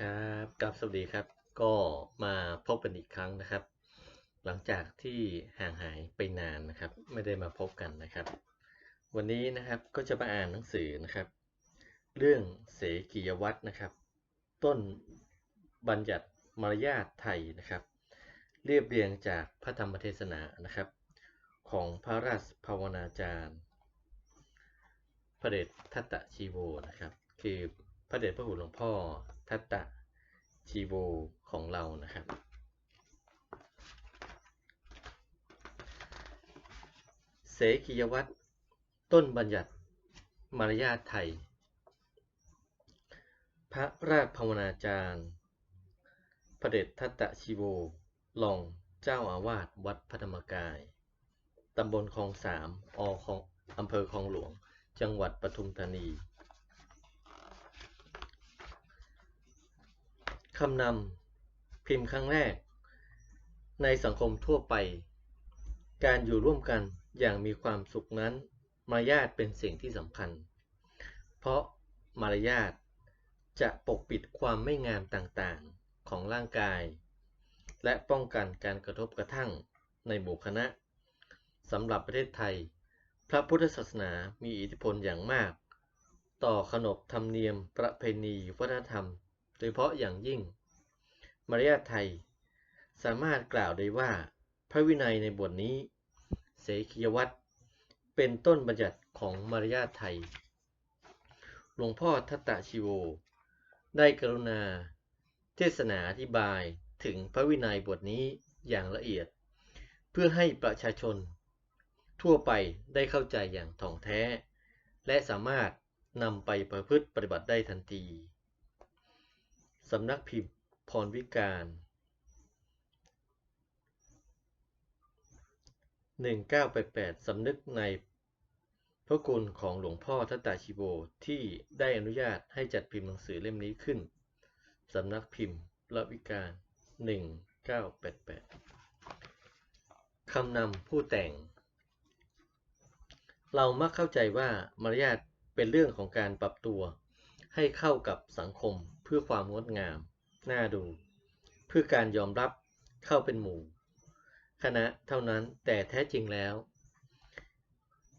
ครับกับสวัสดีครับ ก็มาพบกันอีกครั้งนะครับ หลังจากที่ห่างหายไปนานนะครับ ไม่ได้มาพบกันนะครับ วันนี้นะครับก็จะมาอ่านหนังสือนะครับ เรื่องเสกียวัตรนะครับ ต้นบัญญัติมารยาทไทยนะครับ เรียบเรียงจากพระธรรมเทศนานะครับ ของพระราชภาวนาจารย์พระเดชทัตตะชีโวนะครับ คือพระเดชพระคุณหลวงพ่อ ทัตตะชีโวของเรานะครับ เสกียวัตรต้นบัญญัติมารยาทไทย พระราชภาวนาจารย์พระเดชทัตตะชีโวรองเจ้าอาวาสวัดพระธรรมกาย ตำบลคลองสามอของอำเภอคลองหลวง จังหวัดปทุมธานี คำนำพิมพ์ครั้งแรก ในสังคมทั่วไป การอยู่ร่วมกันอย่างมีความสุขนั้น มารยาทเป็นสิ่งที่สำคัญ เพราะมารยาทจะปกปิดความไม่งามต่างๆของร่างกาย และป้องกันการกระทบกระทั่งในหมู่คณะสำหรับประเทศไทย พระพุทธศาสนามีอิทธิพลอย่างมาก ต่อขนบธรรมเนียมประเพณีวัฒนธรรม โดยเฉพาะอย่างยิ่ง มารยาทไทย สามารถกล่าวได้ว่า พระวินัยในบทนี้ เสขียวัตรเป็นต้นบัญญัติของมารยาทไทย หลวงพ่อทัตตะชิโว ได้กรุณา เทศนาอธิบายถึงพระวินัยบทนี้อย่างละเอียด เพื่อให้ประชาชน ทั่วไปได้เข้าใจอย่างถ่องแท้ และสามารถนำไปประพฤติปฏิบัติได้ทันที สำนักพิมพ์พรวิการ 1988 สำนึกในพระคุณของหลวงพ่อทัตตาชิโบที่ได้อนุญาตให้จัดพิมพ์หนังสือเล่มนี้ขึ้น สำนักพิมพ์ละวิการ 1988 คำนำผู้แต่ง เรามักเข้าใจว่ามารยาทเป็นเรื่องของการปรับตัวให้เข้ากับสังคม เพื่อความงดงาม น่าดู เพื่อการยอมรับเข้าเป็นหมู่ คณะเท่านั้นแต่แท้จริงแล้ว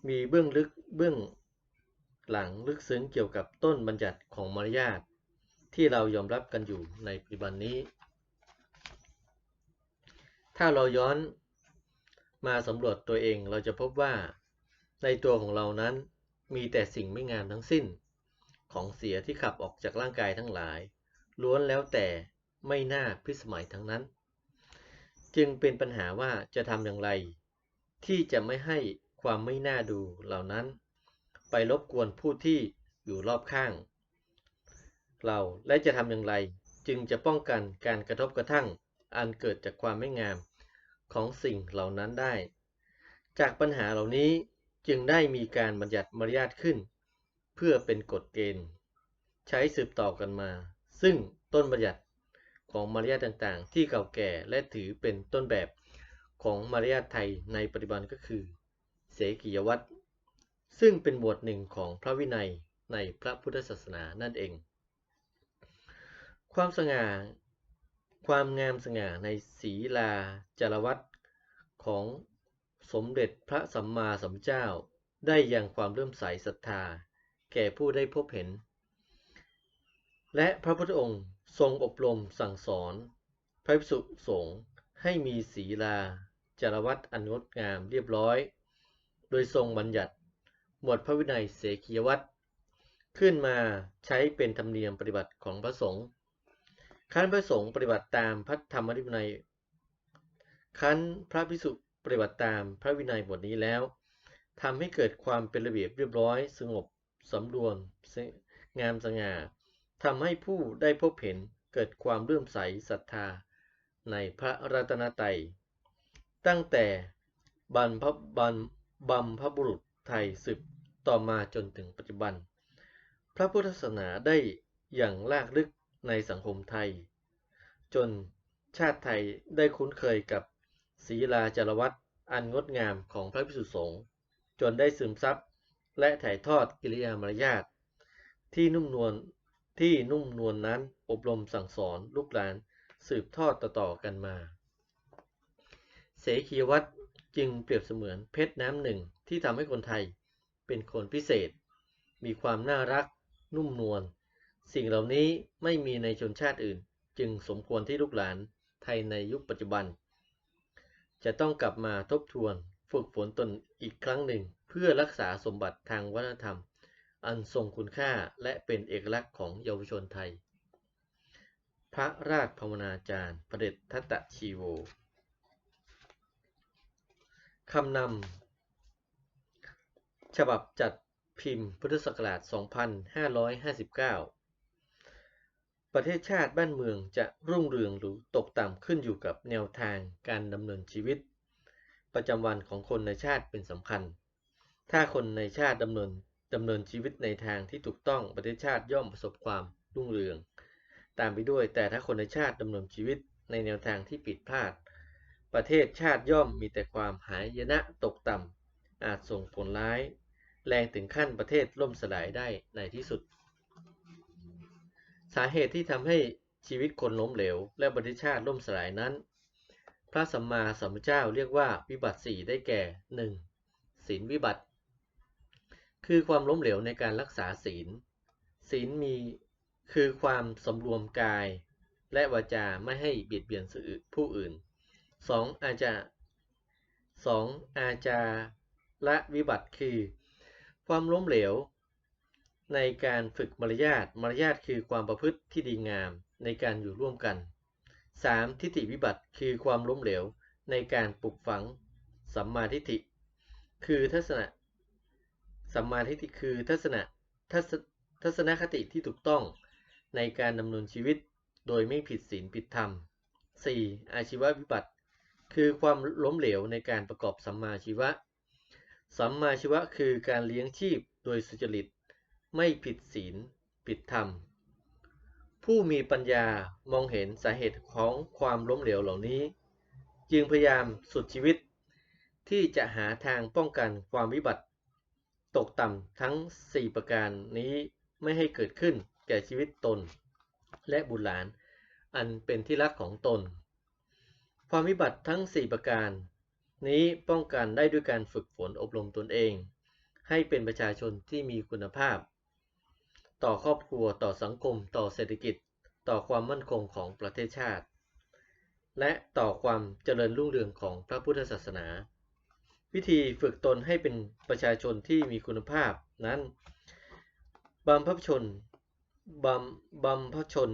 มีเบื้องลึกเบื้องหลังลึกซึ้งเกี่ยวกับต้นบัญญัติของมารยาทที่เรายอมรับกันอยู่ในปัจจุบันนี้ ถ้าเราย้อนมาสำรวจตัวเองเราจะพบว่าในตัวของเรานั้นมีแต่สิ่งไม่งามทั้งสิ้น ของเสียที่ขับออกจากร่างกายทั้งหลาย ล้วนแล้วแต่ไม่น่าพิสมัยทั้งนั้น จึงเป็นปัญหาว่าจะทำอย่างไร ที่จะไม่ให้ความไม่น่าดูเหล่านั้น ไปรบกวนผู้ที่อยู่รอบข้าง เราและจะทำอย่างไรจึงจะป้องกันการกระทบกระทั่งอันเกิดจากความไม่งามของสิ่งเหล่านั้นได้ จากปัญหาเหล่านี้จึงได้มีการบัญญัติมารยาทขึ้น เพื่อเป็นกฎเกณฑ์ ใช้สืบต่อกันมา ซึ่งต้นบัญญัติของมารยาทต่างๆ ที่เก่าแก่และถือเป็นต้นแบบของมารยาทไทยในปัจจุบันก็คือ เสกียวัตรซึ่งเป็นหมวดหนึ่งของพระวินัยในพระพุทธศาสนานั่นเอง ความสง่า ความงามสง่าในศีลาจารวัตรของสมเด็จพระสัมมาสัมพุทธเจ้า ได้ยังความเริ่มใสศรัทธา แก่ผู้ได้พบเห็น และพระพุทธองค์ทรงอบรมสั่งสอน พระภิกษุสงฆ์ให้มีศีลาจารวัตอันงดงามเรียบร้อย โดยทรงบัญญัติ หมวดพระวินัยเสกียวัตรขึ้นมาใช้เป็นธรรมเนียมปฏิบัติของพระสงฆ์ขั้นพระสงฆ์ปฏิบัติตามพระธรรมวินัยขั้นพระภิกษุปฏิบัติตามพระวินัยบทนี้แล้วทำให้เกิดความเป็นระเบียบเรียบร้อยสงบ สำรวม งามสง่าทำให้ผู้ได้พบเห็นเกิดความเลื่อมใสศรัทธา ในพระรัตนตรัย ตั้งแต่บรรพบันบัมพบุรุษไทยสืบต่อมาจนถึงปัจจุบัน พระพุทธศาสนาได้อย่างลากลึกในสังคมไทย จนชาติไทยได้คุ้นเคยกับศีลาจารวัตอันงดงามของพระภิกษุสงฆ์จนได้ซึมซับ และถ่ายทอดกิริยามารยาทที่นุ่มนวลที่นุ่มนวลนนั้นอบรมสั่งสอนลูกหลานสืบทอดต่อๆกันมา เสขีวัตรจึงเปรียบเสมือนเพชรน้ำหนึ่งที่ทำให้คนไทยเป็นคนพิเศษ มีความน่ารัก นุ่มนวลสิ่งเหล่านี้ไม่มีในชนชาติอื่น จึงสมควรที่ลูกหลานไทยในยุคปัจจุบัน จะต้องกลับมาทบทวนฝึกฝนตนอีกครั้งหนึ่ง พื่อรักษาสมบัติทางวัฒนธรรม อันทรงคุณค่าและเป็นเอกลักษณ์ของเยาวชนไทย พระราชภาวนาจารย์พระเดชทัตตชีโวคำนำฉบับจัดพิมพ์พุทธศักราช 2559 ประเทศชาติบ้านเมืองจะรุ่งเรืองหรือตกต่ำขึ้นอยู่กับแนวทางการดำเนินชีวิต ประจำวันของคนในชาติเป็นสำคัญ ถ้าคนในชาติดำเนินดำเนินชีวิตในทางที่ถูกต้องประเทศชาติย่อมประสบความรุ่งเรือง ตามไปด้วย แต่ถ้าคนในชาติดำเนินชีวิตในแนวทางที่ผิดพลาด ประเทศชาติย่อมมีแต่ความหายนะตกต่ำอาจส่งผลร้าย แรงถึงขั้นประเทศล่มสลายได้ในที่สุด สาเหตุที่ทำให้ชีวิตคนล้มเหลว และประเทศชาติล่มสลายนั้น พระสัมมาสัมพุทธเจ้าเรียกว่าวิบัติสี่ได้แก่ 1. ศีลวิบัติ คือความล้มเหลวในการรักษาศีล ศีลมีคือความสำรวมกาย และวาจาไม่ให้เบียดเบียนผู้อื่น 2. อาจา 2. อาจาละวิบัติคือ ความล้มเหลว ในการฝึกมารยาทมารยาทคือความประพฤติที่ดีงามในการอยู่ร่วมกัน 3. ทิฏฐิวิบัติคือความล้มเหลวในการปลุกฝังสัมมาทิฏฐิ คือทัศนะ สัมมาทิฏฐิคือทัศนะทัศทัศนคติที่ถูกต้องในการดำเนินชีวิตโดยไม่ผิดศีลผิดธรรม 4. อาชีววิบัติ คือความล้มเหลวในการประกอบสัมมาชีวะ สัมมาชีวะคือการเลี้ยงชีพโดยสุจริต ไม่ผิดศีลผิดธรรม ผู้มีปัญญามองเห็นสาเหตุของความล้มเหลวเหล่านี้ จึงพยายามสุดชีวิต ที่จะหาทางป้องกันความวิบัติ ตกต่ำทั้ง 4 ประการนี้ไม่ให้เกิดขึ้นแก่ชีวิตตน และบุตรหลาน อันเป็นที่รักของตน ความวิบัติทั้ง 4 ประการ นี้ป้องกันได้ด้วยการฝึกฝนอบรมตนเอง ให้เป็นประชาชนที่มีคุณภาพ ต่อครอบครัวต่อสังคม ต่อเศรษฐกิจ ต่อความมั่นคงของประเทศชาติ และต่อความเจริญรุ่งเรืองของพระพุทธศาสนา วิธีฝึกตนให้เป็นประชาชนที่มีคุณภาพนั้นบำพชนบำบำพชน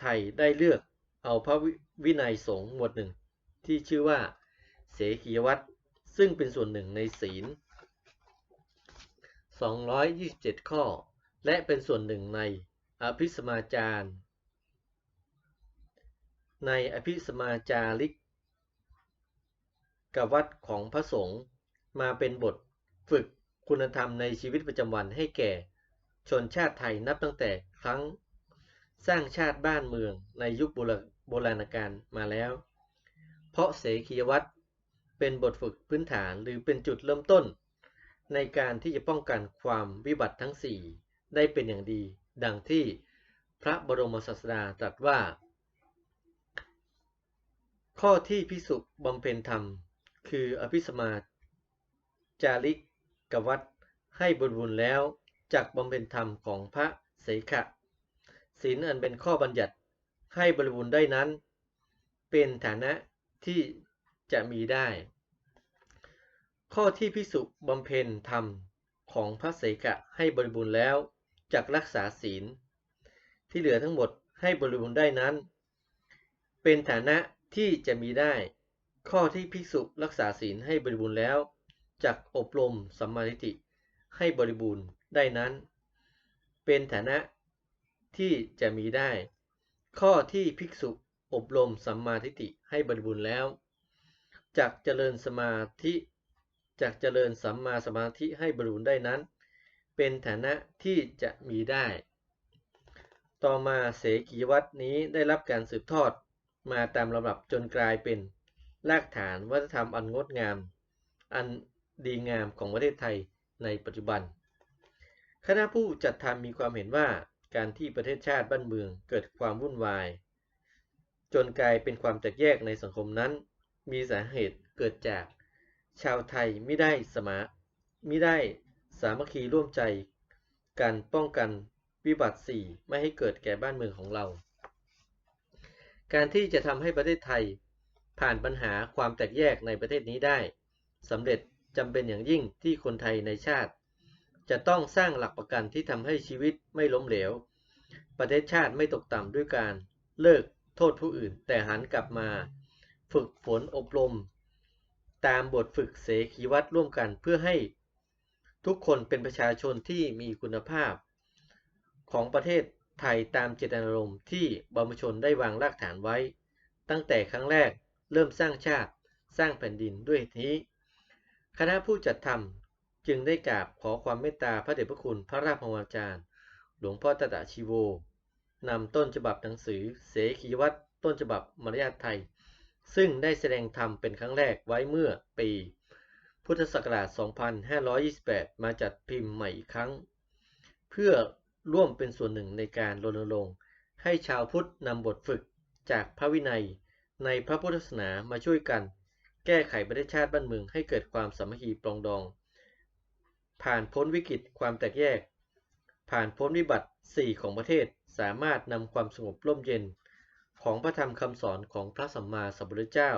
ไทยได้เลือกเอาพระวินัยสงฆ์หมวดหนึ่ง ที่ชื่อว่า เสขียวัตรซึ่งเป็นส่วนหนึ่งในศีล 227 ข้อ และเป็นส่วนหนึ่งในอภิสมาจารในอภิสมาจาริก กัวัตของพระสงฆ์มาเป็นบทฝึกคุณธรรมในชีวิตประจำวันให้แก่ ชนชาติไทยนับตั้งแต่ครั้งสร้างชาติบ้านเมืองในยุคโบราณกาลมาแล้ว เพราะเสขียวัตรเป็นบทฝึกพื้นฐานหรือเป็นจุดเริ่มต้น ในการที่จะป้องกันความวิบัติทั้ง 4 ได้เป็นอย่างดี ดังที่พระบรมศาสดาตรัสว่า ข้อที่พิสุบำเพ็ญธรรม คืออภิสมาจาริกกวัตให้บริบูรณ์แล้วจากบำเพ็ญธรรมของพระเสขะศีลอันเป็นข้อบัญญัติให้บริบูรณ์ได้นั้น เป็นฐานะที่จะมีได้ ข้อที่พิสุบำเพ็ญธรรมของพระเสกะให้บริบูรณ์แล้วจากรักษาศีล ที่เหลือทั้งหมดให้บริบูรณ์ได้นั้น เป็นฐานะที่จะมีได้ ข้อที่ภิกษุรักษาศีลให้บริบูรณ์แล้วจากอบรมสัมมาทิฏฐิให้บริบูรณ์ได้นั้น เป็นฐานะที่จะมีได้ ข้อที่ภิกษุอบรมสัมมาทิฏฐิให้บริบูรณ์แล้วจากเจริญสมาธิจากเจริญสัมมาสมาธิให้บริบูรณ์ได้นั้น เป็นฐานะที่จะมีได้ ต่อมาเสกีวัตนี้ได้รับการสืบทอดมาตามลำดับจนกลายเป็น รากฐานวัฒนธรรมอันงดงาม อันดีงามของประเทศไทยในปัจจุบัน คณะผู้จัดทำมีความเห็นว่าการที่ประเทศชาติบ้านเมืองเกิดความวุ่นวาย จนกลายเป็นความแตกแยกในสังคมนั้น มีสาเหตุเกิดจากชาวไทยไม่ได้สมาไม่ได้สามัคคีร่วมใจกันป้องกันวิบัติสีไม่ให้เกิดแก่บ้านเมืองของเรา การที่จะทำให้ประเทศไทย ผ่านปัญหาความแตกแยกในประเทศนี้ได้สำเร็จจำเป็นอย่างยิ่งที่คนไทยในชาติ จะต้องสร้างหลักประกันที่ทำให้ชีวิตไม่ล้มเหลว ประเทศชาติไม่ตกต่ำด้วยการเลิกโทษผู้อื่น แต่หันกลับมา ฝึกฝนอบรม ตามบทฝึกเสขีวัตรร่วมกันเพื่อให้ทุกคนเป็นประชาชนที่มีคุณภาพ ของประเทศไทยตามเจตนารมณ์ที่บรมชนได้วางรากฐานไว้ ตั้งแต่ครั้งแรก เริ่มสร้างชาติ สร้างแผ่นดินด้วยนี้คณะผู้จัดทำจึงได้กราบขอความเมตตาพระเดชพระคุณพระราชวาจารย์ หลวงพ่อตตะชีโวนำต้นฉบับหนังสือ เสขีวัตรต้นฉบับมารยาทไทย ซึ่งได้แสดงธรรมเป็นครั้งแรกไว้เมื่อปี พุทธศักราช 2528 มาจัดพิมพ์ใหม่อีกครั้ง เพื่อร่วมเป็นส่วนหนึ่งในการรณรงค์ให้ชาวพุทธนำบทฝึกจากพระวินัย ในพระพุทธศาสนามาช่วยกัน แก้ไขประเทศชาติบ้านเมืองให้เกิดความสามัคคีปรองดอง ผ่านพ้นวิกฤตความแตกแยก ผ่านพ้นวิบัติ 4 ของประเทศสามารถนำความสงบร่มเย็น ของพระธรรมคำสอนของพระสัมมาสัมพุทธเจ้า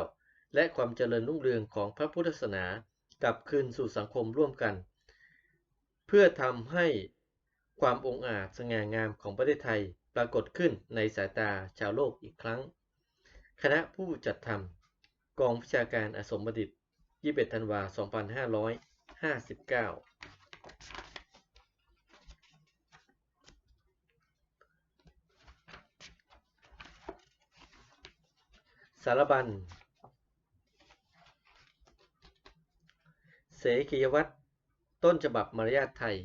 และความเจริญรุ่งเรืองของพระพุทธศาสนากลับคืนสู่สังคมร่วมกัน เพื่อทำให้ความองอาจสง่างามของประเทศไทยปรากฏขึ้นในสายตาชาวโลกอีกครั้ง คณะผู้จัดทำกองวิชาการอสมบดิต21ธันวา2559 สารบัญ เสขียวัตรต้นฉบับมารยาทไทย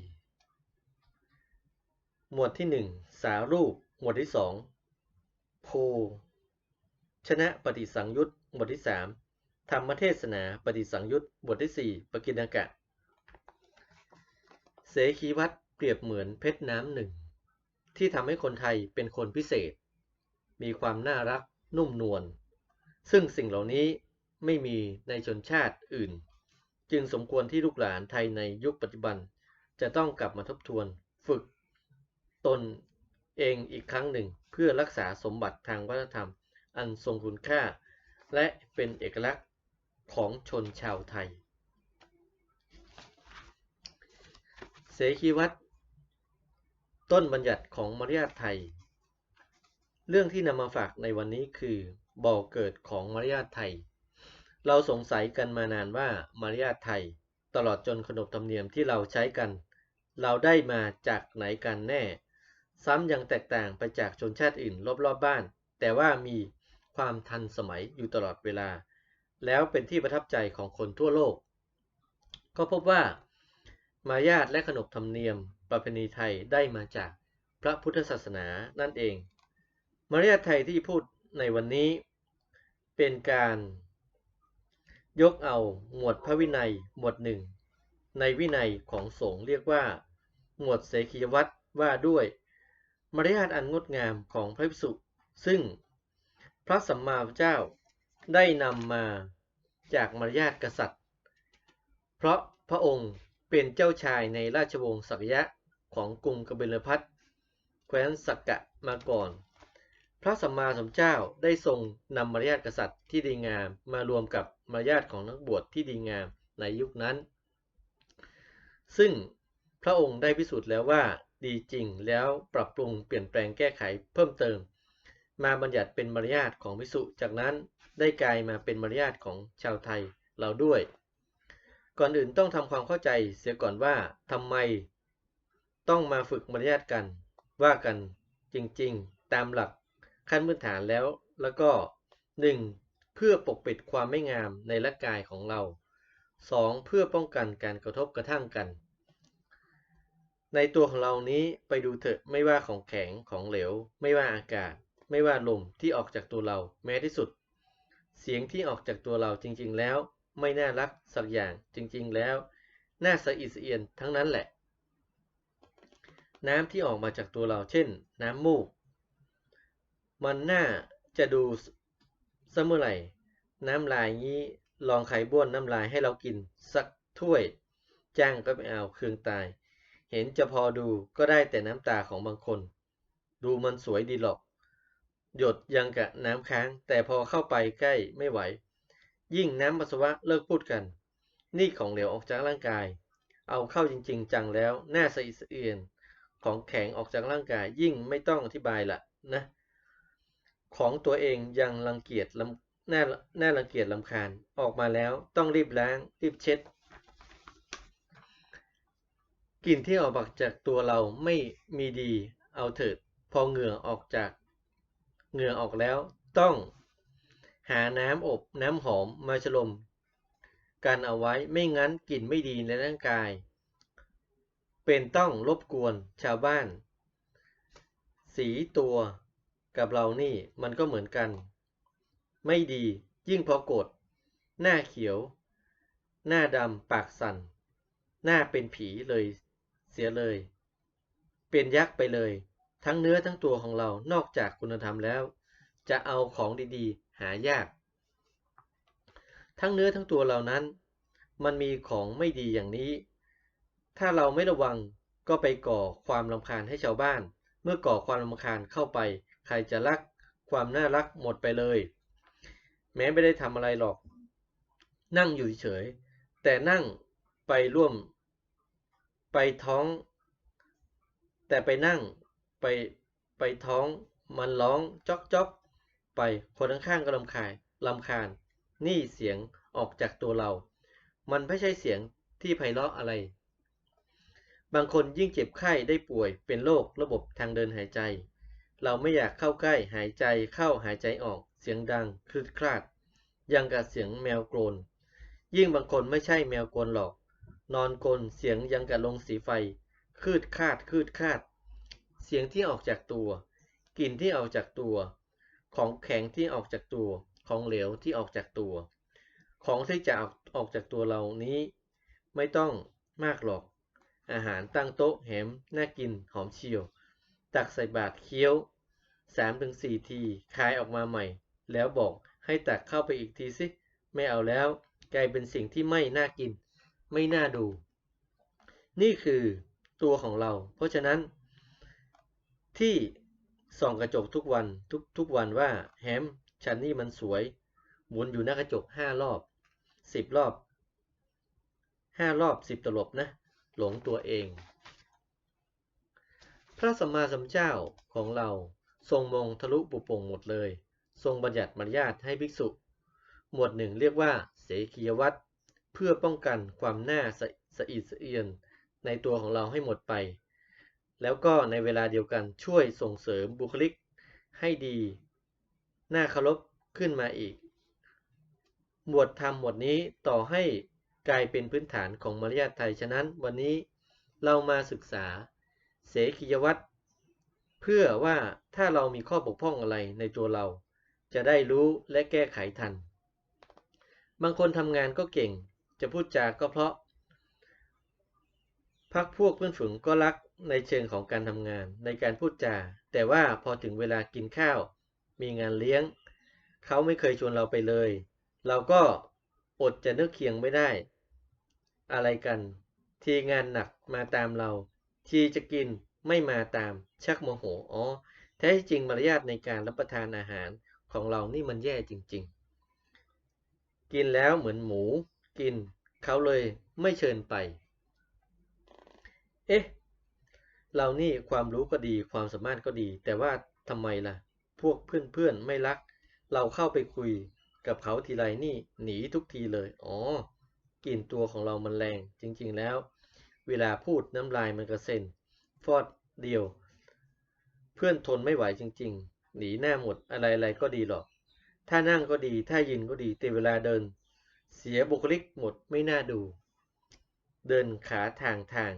หมวดที่หนึ่งสารูป หมวดที่สองโพ ชนะปฏิสังยุตหมวดที่สามธรรมเทศนาปฏิสังยุตหมวดที่สี่ปกิณกะ เสขีวัตเปรียบเหมือนเพชรน้ำหนึ่ง ที่ทำให้คนไทยเป็นคนพิเศษ มีความน่ารักนุ่มนวล ซึ่งสิ่งเหล่านี้ไม่มีในชนชาติอื่น จึงสมควรที่ลูกหลานไทยในยุคปัจจุบัน จะต้องกลับมาทบทวนฝึกตนเองอีกครั้งหนึ่งเพื่อรักษาสมบัติทางวัฒนธรรม อันทรงคุณค่า และเป็นเอกลักษณ์ของชนชาวไทย เสขีวัตรต้นบัญญัติของมารยาทไทย เรื่องที่นำมาฝากในวันนี้คือบ่อเกิดของมารยาทไทย เราสงสัยกันมานานว่ามารยาทไทย ตลอดจนขนบธรรมเนียมที่เราใช้กัน เราได้มาจากไหนกันแน่ ซ้ำยังแตกต่างไปจากชนชาติอื่นรอบๆบบ้าน แต่ว่ามี ความทันสมัยอยู่ตลอดเวลา แล้วเป็นที่ประทับใจของคนทั่วโลก ก็พบว่ามายาทและขนบธรรมเนียมประเพณีไทยได้มาจากพระพุทธศาสนานั่นเอง มารยาทไทยที่พูดในวันนี้เป็นการยกเอาหมวดพระวินัยหมวดหนึ่ง ในวินัยของสงฆ์เรียกว่า หมวดเสขียวัตรว่าด้วย มารยาทอันงดงามของพระภิกษุ ซึ่ง ระสัมมาสัมพุทธเจ้าได้นำมาจากมารยาทกษัตริย์ เพราะพระองค์เป็นเจ้าชายในราชวงศ์สักยะของกรุงกบิลพัทแคว้นสักกะมาก่อน พระสัมมาสัมพุทธเจ้าได้ทรงนำมารยาทกษัตริย์ที่ดีงามมารวมกับมารยาทของนักบวชที่ดีงามในยุคนั้น ซึ่งพระองค์ได้พิสูจน์แล้วว่าดีจริงแล้วปรับปรุงเปลี่ยนแปลงแก้ไขเพิ่มเติม มาบัญญัติเป็นมารยาทของพิสุจากนั้นได้กลายมาเป็นมารยาทของชาวไทยเราด้วย ก่อนอื่นต้องทำความเข้าใจเสียก่อนว่าทำไม ต้องมาฝึกมารยาทกัน ว่ากันจริงๆ ตามหลักขั้นพื้นฐานแล้ว แล้วก็ 1. เพื่อปกปิดความไม่งามในร่างกายของเรา 2. เพื่อป้องกันการกระทบกระทั่งกัน ในตัวของเรานี้ไปดูเถอะไม่ว่าของแข็งของเหลว ไม่ว่าอากาศ ไม่ว่าลมที่ออกจากตัวเราแม้ที่สุด เสียงที่ออกจากตัวเราจริง ๆ แล้ว ไม่น่ารักสักอย่างจริง ๆ แล้ว น่าสะอิดสะเอียนทั้งนั้นแหละ น้ำที่ออกมาจากตัวเรา เช่น น้ำมูก มันน่าจะดูเสมอไหร่ น้ำลายงี้ลองไข่บ้วนน้ำลายให้เรากินสักถ้วย จ้างก็ไม่เอาเครื่องตาย เห็นจะพอดูก็ได้แต่น้ำตาของบางคน ดูมันสวยดีหรอก หยดยังกะน้ำค้าง แต่พอเข้าไปใกล้ไม่ไหว ยิ่งน้ำปัสสาวะเลิกพูดกัน นี่ของเหลวออกจากร่างกาย เอาเข้าจริง ๆ จังแล้วหน้าสะอิดสะเอียนของแข็งออกจากร่างกายยิ่งไม่ต้องอธิบายละนะ ของตัวเองยังรังเกียจลำน่าน่ารังเกียจลำคาญออกมาแล้วต้องรีบล้างรีบเช็ดกลิ่นที่ออกมาจากตัวเราไม่มีดีเอาเถิด พอเหงื่อออกจาก เหงื่อออกแล้วต้องหาน้ำอบน้ำหอมมาฉลมกันเอาไว้ไม่งั้นกลิ่นไม่ดีในร่างกาย เป็นต้องรบกวนชาวบ้าน สีตัวกับเรานี่มันก็เหมือนกัน ไม่ดียิ่งพอโกรธหน้าเขียว หน้าดำปากสั่น หน้าเป็นผีเลยเสียเลย เป็นยักษ์ไปเลย ทั้งเนื้อทั้งตัวของเรานอกจากคุณธรรมแล้ว จะเอาของดีๆ หายาก ทั้งเนื้อทั้งตัวเหล่านั้น มันมีของไม่ดีอย่างนี้ ถ้าเราไม่ระวังก็ไปก่อความรำคาญให้ชาวบ้าน เมื่อก่อความรำคาญเข้าไป ใครจะรักความน่ารักหมดไปเลย แม้ไม่ได้ทำอะไรหรอก นั่งอยู่เฉย แต่นั่งไปร่วม ไปท้อง แต่ไปนั่ง ไปไปท้อง มันร้องจ๊อกจ๊อกไปคนข้างๆก็ลำคายลำคาญ นี่เสียงออกจากตัวเรา มันไม่ใช่เสียงที่ไพเราะอะไร บางคนยิ่งเจ็บไข้ได้ป่วยเป็นโรคระบบทางเดินหายใจ เราไม่อยากเข้าใกล้หายใจเข้าหายใจออกเสียงดังคลืดคลาด ยังกับเสียงแมวโกรนยิ่งบางคนไม่ใช่แมวโกรนหรอก นอนกลนเสียงยังกับลงสีไฟคืดคาดคืดคาด เสียงที่ออกจากตัว กลิ่นที่ออกจากตัว ของแข็งที่ออกจากตัว ของเหลวที่ออกจากตัว ของที่จะออกออกจากตัวเรานี้ ไม่ต้องมากหรอก อาหารตั้งโต๊ะแหมน่ากินหอมเชียว ตักใส่บาตรเคี้ยว 3-4 ทีคายออกมาใหม่ แล้วบอกให้ตักเข้าไปอีกทีสิ ไม่เอาแล้ว กลายเป็นสิ่งที่ไม่น่ากิน ไม่น่าดู นี่คือตัวของเรา เพราะฉะนั้น ที่ส่องกระจกทุกวันทุกทุกวันว่าแฮมฉันนี่มันสวย หมุนอยู่หน้ากระจกห้ารอบสิบรอบห้ารอบสิบตลบนะ หลงตัวเอง พระสัมมาสัมพุทธเจ้าของเราทรงมองทะลุปุโป่งหมดเลย ทรงบัญญัติมารยาทให้ภิกษุ หมวดหนึ่งเรียกว่า เสขียวัตรเพื่อป้องกันความหน่าสะอิดสะเอียนในตัวของเราให้หมดไป แล้วก็ในเวลาเดียวกันช่วยส่งเสริมบุคลิกให้ดี น่าเคารพขึ้นมาอีก หมวดธรรมหมวดนี้ต่อให้กลายเป็นพื้นฐานของมารยาทไทย ฉะนั้นวันนี้เรามาศึกษาเสขียวัตรเพื่อว่าถ้าเรามีข้อบกพร่องอะไรในตัวเรา จะได้รู้และแก้ไขทัน บางคนทำงานก็เก่ง จะพูดจาก็เพราะ พักพวกเพื่อนฝูงก็รัก ในเชิงของการทำงานในการพูดจา แต่ว่าพอถึงเวลากินข้าว มีงานเลี้ยง เขาไม่เคยชวนเราไปเลย เราก็อดจะนึกเคียงไม่ได้ อะไรกัน ทีงานหนักมาตามเรา ทีจะกินไม่มาตาม ชักโมโหอ๋อแท้จริงมารยาทในการรับประทานอาหารของเรานี่มันแย่จริง ๆ กินแล้วเหมือนหมู กิน เขาเลยไม่เชิญไป เอ๊ะ เรานี่ความรู้ก็ดีความสามารถก็ดี แต่ว่าทำไมล่ะ พวกเพื่อนๆไม่รัก เราเข้าไปคุยกับเขาทีไรนี่หนีทุกทีเลย อ๋อกลิ่นตัวของเรามันแรงจริง ๆแล้ว เวลาพูดน้ำลายมันกระเซ็น ฟอดเดียว เพื่อนทนไม่ไหวจริง ๆ หนีหน้าหมดอะไรๆก็ดีหรอก ถ้านั่งก็ดีถ้ายืนก็ดีแต่เวลาเดิน เสียบุคลิกหมดไม่น่าดู เดินขาทางทาง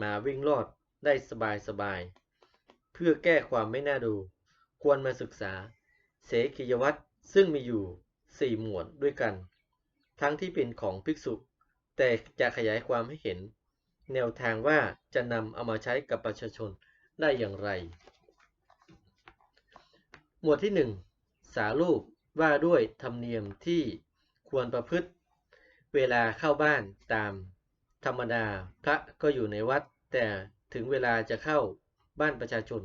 มาวิ่งรอด ได้สบายสบายเพื่อแก้ความไม่น่าดู ควรมาศึกษา เสขียวัตรซึ่งมีอยู่สี่หมวดด้วยกัน ทั้งที่เป็นของภิกษุ แต่จะขยายความให้เห็น แนวทางว่าจะนำเอามาใช้กับประชาชนได้อย่างไร หมวดที่ 1 สารูปว่าด้วยธรรมเนียมที่ควรประพฤติ เวลาเข้าบ้านตาม ธรรมดาพระก็อยู่ในวัดแต่ ถึงเวลาจะเข้าบ้านประชาชน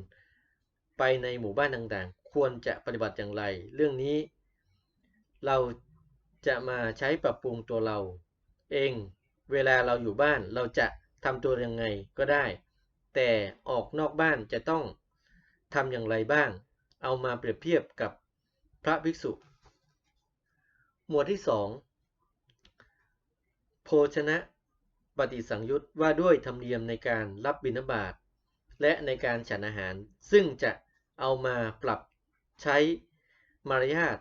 ไปในหมู่บ้านต่างๆ ควรจะปฏิบัติอย่างไร เรื่องนี้ เราจะมาใช้ปรับปรุงตัวเรา เองเวลาเราอยู่บ้านเราจะทำตัวยังไงก็ได้ แต่ออกนอกบ้านจะต้องทำอย่างไรบ้าง เอามาเปรียบเทียบกับพระภิกษุ หมวดที่ 2 โภชนะ ปฏิสังยุตว่าด้วยธรรมเนียมในการรับบิณฑบาตและในการฉันอาหาร ซึ่งจะเอามาปรับใช้มารยาท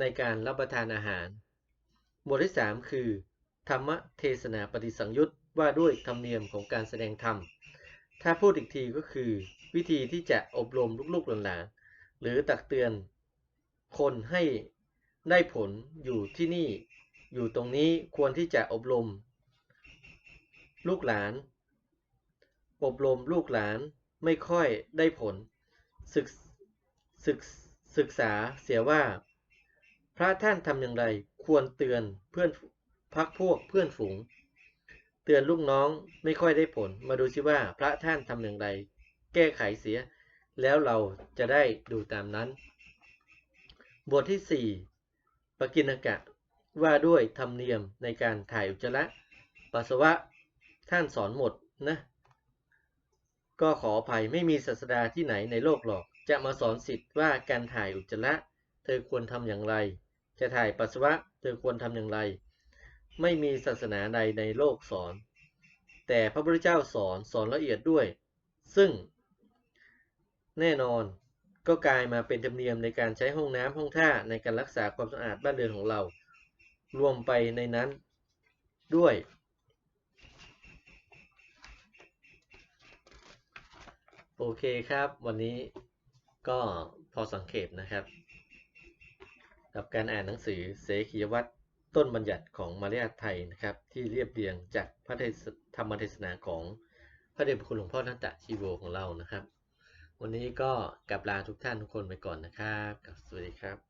ในการรับประทานอาหารหมวดที่ 3 คือ ธรรมเทศนาปฏิสังยุตว่าด้วยธรรมเนียมของการแสดงธรรม ถ้าพูดอีกทีก็คือ วิธีที่จะอบรมลูกๆหลานๆหรือตักเตือน คนให้ได้ผลอยู่ที่นี่ อยู่ตรงนี้ควรที่จะอบรม ลูกหลาน อบรมลูกหลานไม่ค่อยได้ผล ศึกศึกศึกษาเสียว่า พระท่านทำอย่างไรควรเตือนเพื่อนพักพวกเพื่อนฝูง เตือนลูกน้องไม่ค่อยได้ผล มาดูซิว่าพระท่านทำอย่างไร แก้ไขเสีย แล้วเราจะได้ดูตามนั้น บทที่ 4ปกิณกะว่าด้วยธรรมเนียมในการถ่ายอุจจาระปัสสาวะ ท่านสอนหมดนะ ก็ขออภัยไม่มีศาสดาที่ไหนในโลกหรอก จะมาสอนสิทธิ์ว่าการถ่ายอุจจาระ เธอควรทำอย่างไร จะถ่ายปัสสาวะ เธอควรทำอย่างไร ไม่มีศาสนาใดในโลกสอน แต่พระพุทธเจ้าสอนสอนละเอียดด้วย ซึ่ง แน่นอนก็กลายมาเป็นธรรมเนียมในการใช้ห้องน้ำห้องท่าในการรักษาความสะอาดบ้านเรือนของเรา รวมไปในนั้นด้วย โอเคครับ วันนี้ก็พอสังเกตนะครับ กับการอ่านหนังสือเสขียวัตรต้นบัญญัติของมารยาทไทยนะครับ ที่เรียบเรียงจากพระธรรมเทศนาของพระเดชพระคุณหลวงพ่อนัตตะชีโวของเรานะครับ วันนี้ก็กลับลาทุกท่านทุกคนไปก่อนนะครับ สวัสดีครับ